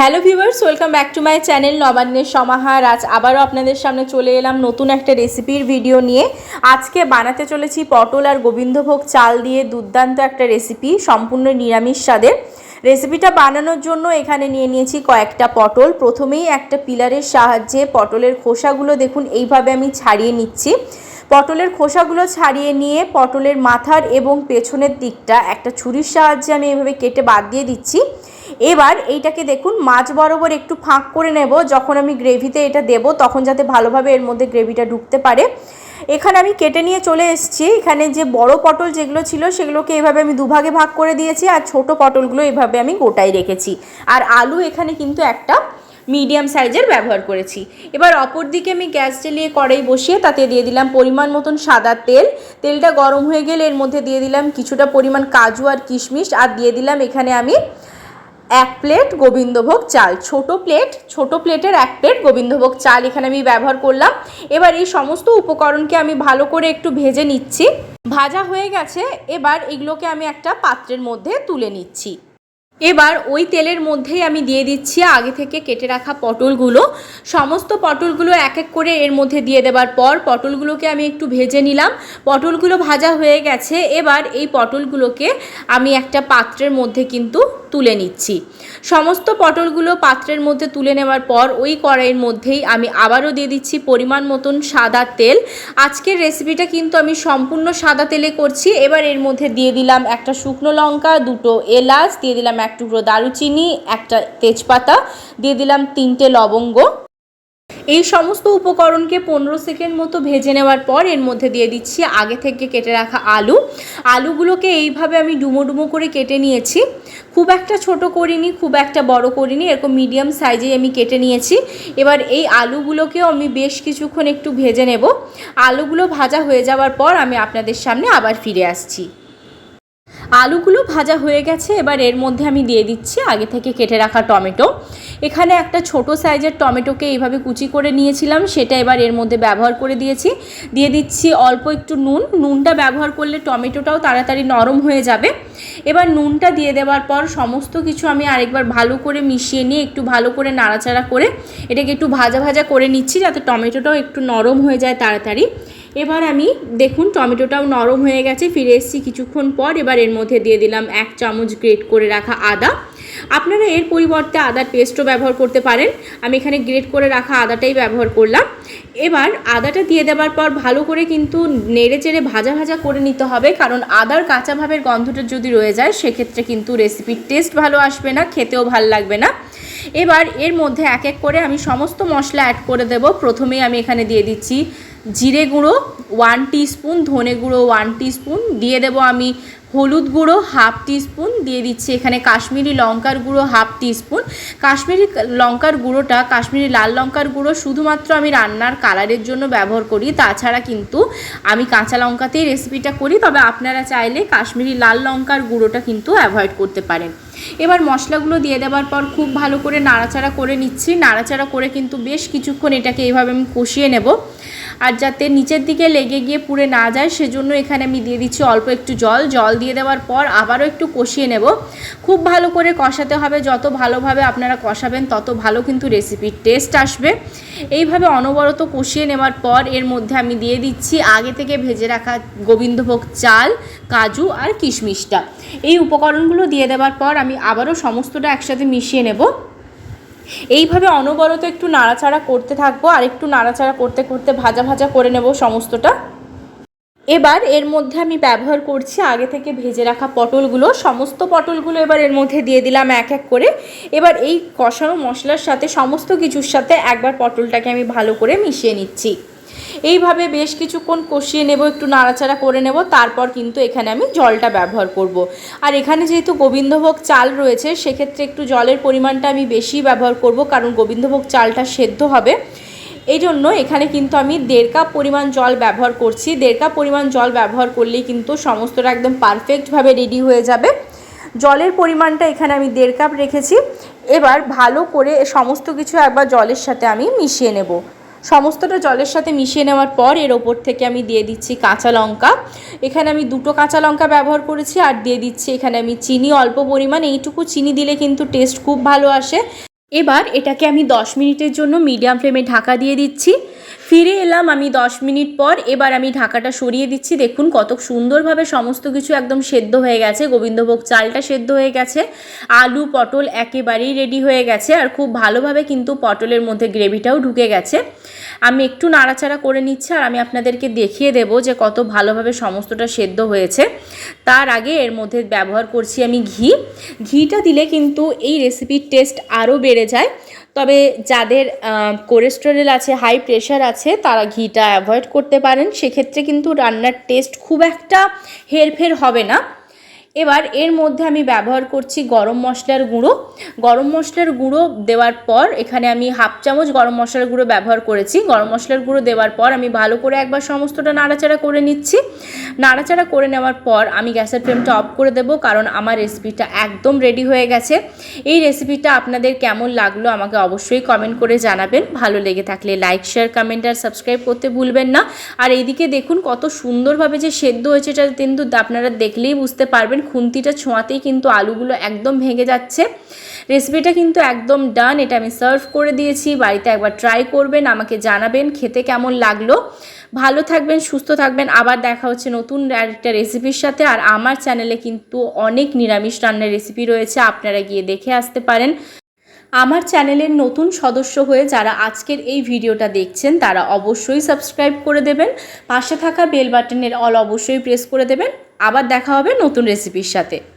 Hello viewers, welcome back to my channel নবান্নের সমাহার আজ আবারও আপনাদের সামনে চলে এলাম নতুন একটা রেসিপির ভিডিও নিয়ে। আজকে বানাতে চলেছি পটল আর গোবিন্দভোগ চাল দিয়ে দুর্দান্ত একটা রেসিপি, সম্পূর্ণ নিরামিষ স্বাদের। রেসিপিটা বানানোর জন্য এখানে নিয়ে নিয়েছি কয়েকটা পটল। প্রথমেই একটা পিলারের সাহায্যে পটলের খোসাগুলো দেখুন, এইভাবে আমি ছাড়িয়ে নিচ্ছি। পটলের খোসাগুলো ছাড়িয়ে নিয়ে পটলের মাথার এবং পেছনের দিকটা একটা ছুরির সাহায্যে আমি এভাবে কেটে বাদ দিয়ে দিচ্ছি। এবার এইটাকে দেখুন, মাছ বরাবর একটু ফাঁক করে নেব। যখন আমি গ্রেভিতে এটা দেব, তখন যাতে ভালোভাবে এর মধ্যে গ্রেভিটা ঢুকতে পারে। এখানে আমি কেটে নিয়ে চলে এসেছি। এখানে যে বড় পটল যেগুলো ছিল, সেগুলোকে এভাবে আমি দুভাগে ভাগ করে দিয়েছি আর ছোট পটলগুলো এভাবে আমি গোটাই রেখেছি। আর আলু এখানে কিন্তু একটা মিডিয়াম সাইজের ব্যবহার করেছি। এবার অপর দিকে আমি গ্যাস জ্বালিয়ে কড়াই বসিয়ে তাতে দিয়ে দিলাম পরিমাণ মতন সাদা তেল। তেলটা গরম হয়ে গেলে এর মধ্যে দিয়ে দিলাম কিছুটা পরিমাণ কাজু আর কিশমিশ। আর দিয়ে দিলাম এখানে আমি এক প্লেট গোবিন্দভোগ চাল, ছোট প্লেট, ছোট প্লেটের এক প্লেট গোবিন্দভোগ চাল এখানে আমি ব্যবহার করলাম। এবার এই সমস্ত উপকরণকে আমি ভালো করে একটু ভেজে নিচ্ছি। ভাজা হয়ে গেছে, এবার এগুলোকে আমি একটা পাত্রের মধ্যে তুলে নিচ্ছি। এবার ওই তেলের মধ্যেই আমি দিয়ে দিচ্ছি আগে থেকে কেটে রাখা পটলগুলো। সমস্ত পটলগুলো এক এক করে এর মধ্যে দিয়ে দেবার পর পটলগুলোকে আমি একটু ভেজে নিলাম। পটলগুলো ভাজা হয়ে গেছে, এবার এই পটলগুলোকে আমি একটা পাত্রের মধ্যে কিন্তু তুলে নিচ্ছি। সমস্ত পটলগুলো পাত্রের মধ্যে তুলে নেওয়ার পর ওই কড়াইয়ের মধ্যেই আমি আবারও দিয়ে দিচ্ছি পরিমাণ মতন সাদা তেল। আজকের রেসিপিটা কিন্তু আমি সম্পূর্ণ সাদা তেলে করছি। এবার এর মধ্যে দিয়ে দিলাম একটা শুকনো লঙ্কা, দুটো এলাচ, দিয়ে দিলাম এক টুকরো দারুচিনি, একটা তেজপাতা, দিয়ে দিলাম তিনটে লবঙ্গ। এই সমস্ত উপকরণকে পনেরো সেকেন্ড মতো ভেজে নেওয়ার পর এর মধ্যে দিয়ে দিচ্ছি আগে থেকে কেটে রাখা আলু। আলুগুলোকে এইভাবে আমি ডুমো ডুমো করে কেটে নিয়েছি। খুব একটা ছোট করিনি, খুব একটা বড় করিনি, এরকম মিডিয়াম সাইজে আমি কেটে নিয়েছি। এবার এই আলুগুলোকেও আমি বেশ কিছুক্ষণ একটু ভেজে নেব। আলুগুলো ভাজা হয়ে যাওয়ার পর আমি আপনাদের সামনে আবার ফিরে আসছি। আলুগুলো ভাজা হয়ে গেছে, এবার এর মধ্যে আমি দিয়ে দিচ্ছি আগে থেকে কেটে রাখা টমেটো। এখানে একটা ছোট সাইজের টমেটোকে এইভাবে কুচি করে নিয়েছিলাম, সেটা এবার এর মধ্যে ব্যবহার করে দিয়েছি। দিয়ে দিচ্ছি অল্প একটু নুন, নুনটা ব্যবহার করলে টমেটোটাও তাড়াতাড়ি নরম হয়ে যাবে। এবার নুনটা দিয়ে দেওয়ার পর সমস্ত কিছু আমি আরেকবার ভালো করে মিশিয়ে নিয়ে একটু ভালো করে নাড়াচাড়া করে এটাকে একটু ভাজা ভাজা করে নিচ্ছি, যাতে টমেটোটাও একটু নরম হয়ে যায় তাড়াতাড়ি। এবার আমি দেখুন, টমেটোটাও নরম হয়ে গেছে, ফিরে এসেছি কিছুক্ষণ পর, এবার এর মধ্যে দিয়ে দিলাম এক চামচ গ্রেট করে রাখা আদা। আপনারা এর পরিবর্তে আদার পেস্টও ব্যবহার করতে পারেন। আমি এখানে গ্রেট করে রাখা আদাটাই ব্যবহার করলাম। এবার আদাটা দিয়ে দেওয়ার পর ভালো করে কিন্তু নেড়ে চেড়ে ভাজা ভাজা করে নিতে হবে, কারণ আদার কাঁচা ভাবের গন্ধটা যদি রয়ে যায়, সেক্ষেত্রে কিন্তু রেসিপির টেস্ট ভালো আসবে না, খেতেও ভালো লাগবে না। এবার এর মধ্যে এক এক করে আমি সমস্ত মশলা অ্যাড করে দেব। প্রথমেই আমি এখানে দিয়ে দিচ্ছি জিরে গুঁড়ো ওয়ান স্পুন ধনে গুঁড়ো ওয়ান স্পুন দিয়ে দেব আমি হলুদ গুঁড়ো হাফ স্পুন দিয়ে দিচ্ছি এখানে কাশ্মীরি লঙ্কার গুঁড়ো হাফ স্পুন কাশ্মীরি লঙ্কার গুঁড়োটা, কাশ্মীরি লাল লঙ্কার গুঁড়ো শুধুমাত্র আমি রান্নার কালারের জন্য ব্যবহার করি, তাছাড়া কিন্তু আমি কাঁচা লঙ্কাতেই রেসিপিটা করি, তবে আপনারা চাইলে কাশ্মীরি লাল লঙ্কার গুঁড়োটা কিন্তু অ্যাভয়েড করতে পারেন। এবার মশলাগুলো দিয়ে দেওয়ার পর খুব ভালো করে নাড়াচাড়া করে নিচ্ছি, নাড়াচাড়া করে কিন্তু বেশ কিছুক্ষণ এটাকে এইভাবে আমি কষিয়ে নেব। আর যাতে নিচের দিকে লেগে গিয়ে পুড়ে না যায়, সেজন্য এখানে আমি দিয়ে দিচ্ছি অল্প একটু জল। জল দিয়ে দেওয়ার পর আবারও একটু কষিয়ে নেব। খুব ভালো করে কষাতে হবে। যত ভালোভাবে আপনারা কষাবেন, তত ভালো কিন্তু রেসিপির টেস্ট আসবে। এইভাবে অনবরত কষিয়ে নেওয়ার পর এর মধ্যে আমি দিয়ে দিচ্ছি আগে থেকে ভেজে রাখা গোবিন্দভোগ চাল, কাজু আর কিশমিশটা। এই উপকরণগুলো দিয়ে দেওয়ার পর আমি আবারও সমস্তটা একসাথে মিশিয়ে নেব। এইভাবে অনবরত একটু নাড়াচাড়া করতে থাকব, আর একটু নাড়াচাড়া করতে করতে ভাজা ভাজা করে নেব সমস্তটা। এবার এর মধ্যে আমি ব্যবহার করছি আগে থেকে ভেজে রাখা পটলগুলো। সমস্ত পটলগুলো এবার এর মধ্যে দিয়ে দিলাম এক এক করে। এবার এই কষানো মশলার সাথে সমস্ত কিছুর সাথে একবার পটলটাকে আমি ভালো করে মিশিয়ে নিচ্ছি। এইভাবে বেশ কিছুক্ষণ কষিয়ে নেব, একটু নাড়াচাড়া করে নেব, তারপর কিন্তু এখানে আমি জলটা ব্যবহার করব। আর এখানে যেহেতু গোবিন্দভোগ চাল রয়েছে, সেক্ষেত্রে একটু জলের পরিমাণটা আমি বেশি ব্যবহার করব, কারণ গোবিন্দভোগ চালটা সেদ্ধ হবে। এই জন্য এখানে কিন্তু আমি দেড় কাপ পরিমাণ জল ব্যবহার করছি। দেড় কাপ পরিমাণ জল ব্যবহার করলেই কিন্তু সমস্তটা একদম পারফেক্টভাবে রেডি হয়ে যাবে। জলের পরিমাণটা এখানে আমি দেড় কাপ রেখেছি। এবার ভালো করে সমস্ত কিছু একবার জলের সাথে আমি মিশিয়ে নেব। সমস্তটা জলের সাথে মিশিয়ে নেওয়ার পর এর ওপর থেকে আমি দিয়ে দিচ্ছি কাঁচা লঙ্কা। এখানে আমি দুটো কাঁচা লঙ্কা ব্যবহার করেছি আর দিয়ে দিচ্ছি এখানে আমি চিনি, অল্প পরিমাণ। এইটুকু চিনি দিলে কিন্তু টেস্ট খুব ভালো আসে। এবার এটাকে আমি 10 মিনিটের জন্য মিডিয়াম ফ্লেমে ঢাকা দিয়ে দিচ্ছি। ফিরে এলাম আমি 10 মিনিট পর। এবার আমি ঢাকাটা সরিয়ে দিচ্ছি। দেখুন কত সুন্দরভাবে সমস্ত কিছু একদম সেদ্ধ হয়ে গেছে। গোবিন্দভোগ চালটা সেদ্ধ হয়ে গেছে। আলু, পটল একেবারেই রেডি হয়ে গেছে। আর খুব ভালোভাবে কিন্তু পটলের মধ্যে গ্রেভিটাও ঢুকে গেছে। আমি একটু নাড়াচাড়া করে নিচ্ছি আর আমি আপনাদেরকে দেখিয়ে দেব যে কত ভালোভাবে সমস্তটা সেদ্ধ হয়েছে। তার আগে এর মধ্যে ব্যবহার করছি আমি ঘি। ঘিটা দিলে কিন্তু এই রেসিপির টেস্ট আরও বেড়ে যায়। তবে যাদের কোলেস্টেরল আছে হাই প্রেশার আছে, তারা ঘিটা অ্যাভয়েড করতে পারেন। সেক্ষেত্রে কিন্তু রান্নার টেস্ট খুব একটা হেরফের হবে না। এবার এর মধ্যে আমি ব্যবহার করছি গরম মশলার গুঁড়ো। গরম মশলার গুঁড়ো দেওয়ার পর এখানে আমি হাফ চামচ গরম মশলার গুঁড়ো ব্যবহার করেছি। গরম মশলার গুঁড়ো দেওয়ার পর আমি ভালো করে একবার সমস্তটা নাড়াচাড়া করে নিচ্ছি। নাড়াচাড়া করে নেওয়ার পর আমি গ্যাসের ফ্লেমটা অফ করে দেবো কারণ আমার রেসিপিটা একদম রেডি হয়ে গেছে। এই রেসিপিটা আপনাদের কেমন লাগল আমাকে অবশ্যই কমেন্ট করে জানাবেন। ভালো লেগে থাকলে লাইক, শেয়ার, কমেন্ট আর সাবস্ক্রাইব করতে ভুলবেন না। আর এইদিকে দেখুন কত সুন্দরভাবে যে সেদ্ধ হয়েছে এটা কিন্তু আপনারা দেখলেই বুঝতে পারবেন খুন্তিটা ছোঁয়াতেই কিন্তু আলুগুলো একদম ভেঙে যাচ্ছে। রেসিপিটা কিন্তু একদম ডান এটা আমি সার্ভ করে দিয়েছি, বাড়িতে একবার ট্রাই করবেন, আমাকে জানাবেন, খেতে কেমন লাগল। ভালো থাকবেন, সুস্থ থাকবেন, আবার দেখা হচ্ছে নতুন একটা রেসিপির সাথে। আর আমার চ্যানেলে কিন্তু অনেক নিরামিষ রান্নার রেসিপি রয়েছে, আপনারা গিয়ে দেখে আসতে পারেন। আমার চ্যানেলের নতুন সদস্য হয়ে যারা আজকের এই ভিডিওটা দেখছেন, তারা অবশ্যই সাবস্ক্রাইব করে দেবেন। পাশে থাকা বেল বাটনের অল অবশ্যই প্রেস করে দেবেন। আবার দেখা হবে নতুন রেসিপির সাথে।